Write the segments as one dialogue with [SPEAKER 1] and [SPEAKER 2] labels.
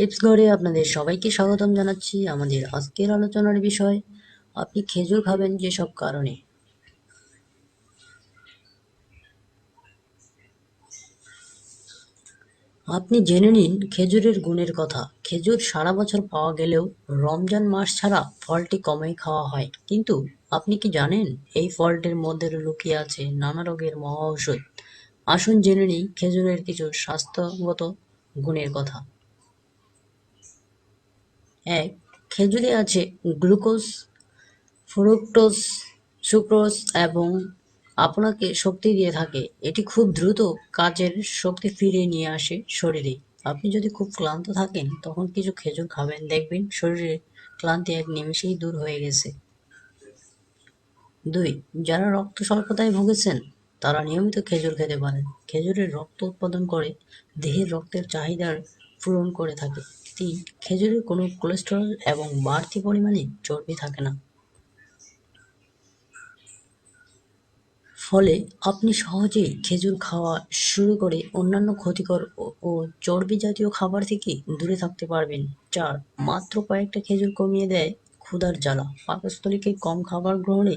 [SPEAKER 1] Tips ঘরে আপনাদের সবাইকে স্বাগতম জানাচ্ছি আমাদের আজকের আলোচনার বিষয়, আপনি খেজুর খাবেন যেসব কারণে। আপনি জেনে নিন খেজুরের গুণের কথা। খেজুর সারা বছর পাওয়া গেলেও রমজান মাস ছাড়া ফলটি কমই খাওয়া হয়। কিন্তু আপনি কি জানেন এই ফলটির মধ্যে লুকিয়ে আছে নানা রোগের মহা ঔষধ? আসুন জেনে নিই খেজুরের কিছু স্বাস্থ্যগত গুণের কথা। এক খেজুরে আছে গ্লুকোজ, ফ্রুক্টোজ, সুক্রোজ এবং আপনাকে শক্তি দিয়ে থাকে। এটি খুব দ্রুত কাজের শক্তি ফিরিয়ে নিয়ে আসে শরীরে। আপনি যদি খুব ক্লান্ত থাকেন, তখন কিছু খেজুর খাবেন। দেখবেন শরীরে ক্লান্তি এক নিমেষেই দূর হয়ে গেছে। দুই, যারা রক্ত স্বল্পতায় ভুগেছেন, তারা নিয়মিত খেজুর খেতে পারেন। খেজুরের রক্ত উৎপাদন করে দেহের রক্তের চাহিদার পূরণ করে থাকে। তিন খেজুরে কোনো কোলেস্টেরল এবং বাড়তি পরিমাণে চর্বি থাকে না। ফলে আপনি সহজেই খেজুর খাওয়া শুরু করে অন্যান্য ক্ষতিকর ও চর্বি জাতীয় খাবার থেকে দূরে থাকতে পারবেন চার মাত্র কয়েকটা খেজুর কমিয়ে দেয় ক্ষুধার জ্বালা। পাকস্থলীকে কম খাবার গ্রহণে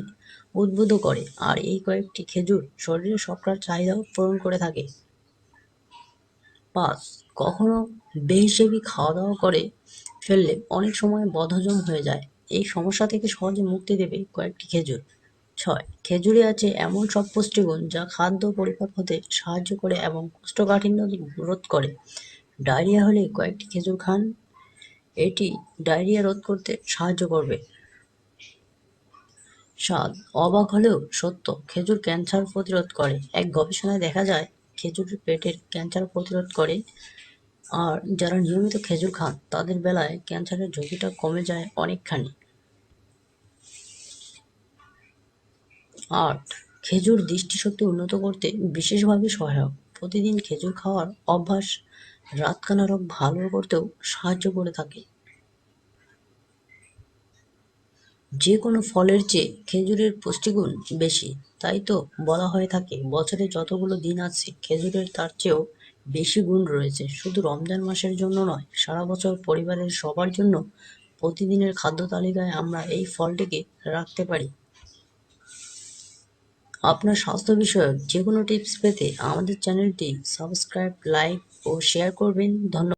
[SPEAKER 1] উদ্বুদ্ধ করে, আর এই কয়েকটি খেজুর শরীরের শর্করার চাহিদাও পূরণ করে থাকে। পাঁচ কখনো বেহিসেবি খাওয়া দাওয়া করে ফেললে অনেক সময় বদহজম হয়ে যায়। এই সমস্যা থেকে সহজে মুক্তি দেবে কয়েকটি খেজুর। ছয়, খেজুরে আছে এমন সব পুষ্টিগুণ যা খাদ্য পরিপাক হতে সাহায্য করে এবং কোষ্ঠকাঠিন্য রোধ করে। ডায়রিয়া হলে কয়েকটি খেজুর খান। এটি ডায়রিয়া রোধ করতে সাহায্য করবে। সাত, অবাক হলেও সত্য, খেজুর ক্যান্সার প্রতিরোধ করে। এক গবেষণায় দেখা যায় খেজুর পেটের ক্যান্সার প্রতিরোধ করে। আর যারা নিয়মিত খেজুর খান, তাদের বেলায় ক্যান্সারের ঝুঁকিটা কমে যায় অনেকখানি। আট খেজুর দৃষ্টিশক্তি উন্নত করতে বিশেষভাবে সহায়ক। প্রতিদিন খেজুর খাওয়ার অভ্যাস রাতকানা রোগ ভালো করতেও সাহায্য করে থাকে। যে কোনো ফলের চেয়ে খেজুরের পুষ্টিগুণ বেশি, তাই তো বলা হয়ে থাকে, বছরে যতগুলো দিন আছে খেজুরের তার চেয়েও বেশি গুণ রয়েছে। শুধু রমজান মাসের জন্য নয়, সারা বছর পরিবারের সবার জন্য প্রতিদিনের খাদ্য তালিকায় আমরা এই ফলটিকে রাখতে পারি। আপনার স্বাস্থ্য বিষয়ক যে কোনো টিপস পেতে আমাদের চ্যানেলটি সাবস্ক্রাইব, লাইক ও শেয়ার করবেন। ধন্যবাদ।